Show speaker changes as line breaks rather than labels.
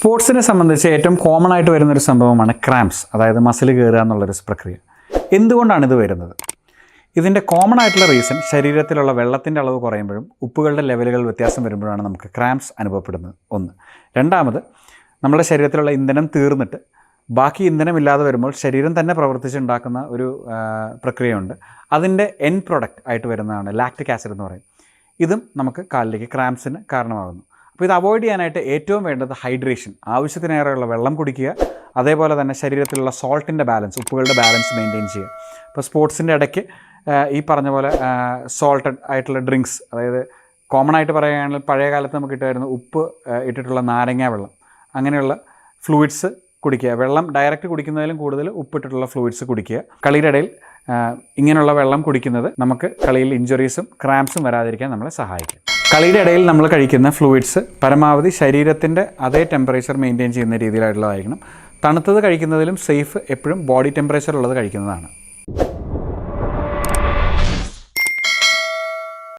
സ്പോർട്സിനെ സംബന്ധിച്ച് ഏറ്റവും കോമൺ ആയിട്ട് വരുന്ന ഒരു സംഭവമാണ് ക്രാംസ് അതായത് മസിൽ കയറുക എന്നുള്ളൊരു പ്രക്രിയ. എന്തുകൊണ്ടാണ് ഇത് വരുന്നത്? ഇതിന്റെ കോമൺ ആയിട്ടുള്ള റീസൺ ശരീരത്തിലുള്ള വെള്ളത്തിന്റെ അളവ് കുറയുമ്പോഴും ഉപ്പുകളുടെ ലെവലുകൾ വ്യത്യാസം വരുമ്പോഴാണ് നമുക്ക് ക്രാംസ് അനുഭവപ്പെടുന്നത്. ഒന്ന്. രണ്ടാമത് നമ്മുടെ ശരീരത്തിലുള്ള ഇന്ധനം തീർന്നിട്ട് ബാക്കി ഇന്ധനം ഇല്ലാതെ വരുമ്പോൾ ശരീരം തന്നെ പ്രവർത്തിച്ചുണ്ടാക്കുന്ന ഒരു പ്രക്രിയയുണ്ട്. അതിന്റെ എൻ പ്രൊഡക്റ്റ് ആയിട്ട് വരുന്നതാണ് ലാക്റ്റിക് ആസിഡ് എന്ന് പറയും. ഇതും നമുക്ക് കാലിലേക്ക് ക്രാംസിന് കാരണമാകുന്നു. അപ്പോൾ ഇത് അവോയ്ഡ് ചെയ്യാനായിട്ട് ഏറ്റവും വേണ്ടത് ഹൈഡ്രേഷൻ. ആവശ്യത്തിനേറെയുള്ള വെള്ളം കുടിക്കുക അതേപോലെ തന്നെ ശരീരത്തിലുള്ള സോൾട്ടിന്റെ ബാലൻസ് ഉപ്പുകളുടെ ബാലൻസ് മെയിന്റെയിൻ ചെയ്യുക. ഇപ്പോൾ സ്പോർട്സിന്റെ ഇടയ്ക്ക് ഈ പറഞ്ഞ പോലെ സോൾട്ടഡ് ആയിട്ടുള്ള ഡ്രിങ്ക്സ് അതായത് കോമൺ ആയിട്ട് പറയുകയാണെങ്കിൽ പഴയ കാലത്ത് നമുക്ക് കിട്ടുമായിരുന്നു ഉപ്പ് ഇട്ടിട്ടുള്ള നാരങ്ങ വെള്ളം. അങ്ങനെയുള്ള ഫ്ലൂയിഡ്സ് കുടിക്കുക. വെള്ളം ഡയറക്റ്റ് കുടിക്കുന്നതിലും കൂടുതൽ ഉപ്പിട്ടിട്ടുള്ള ഫ്ലൂയിഡ്സ് കുടിക്കുക. കളിയുടെ ഇടയിൽ ഇങ്ങനെയുള്ള വെള്ളം കുടിക്കുന്നത് നമുക്ക് കളിയിൽ ഇഞ്ചുറീസും ക്രാംസും വരാതിരിക്കാൻ നമ്മളെ സഹായിക്കും. കളിയുടെ ഇടയിൽ നമ്മൾ കഴിക്കുന്ന ഫ്ലൂയിഡ്സ് പരമാവധി ശരീരത്തിന്റെ അതേ ടെമ്പറേച്ചർ മെയിന്റെയിൻ ചെയ്യുന്ന രീതിയിലായിട്ടുള്ളതായിരിക്കണം. തണുത്തത് കഴിക്കുന്നതിലും സേഫ് എപ്പോഴും ബോഡി ടെമ്പറേച്ചർ ഉള്ളത് കഴിക്കുന്നതാണ്.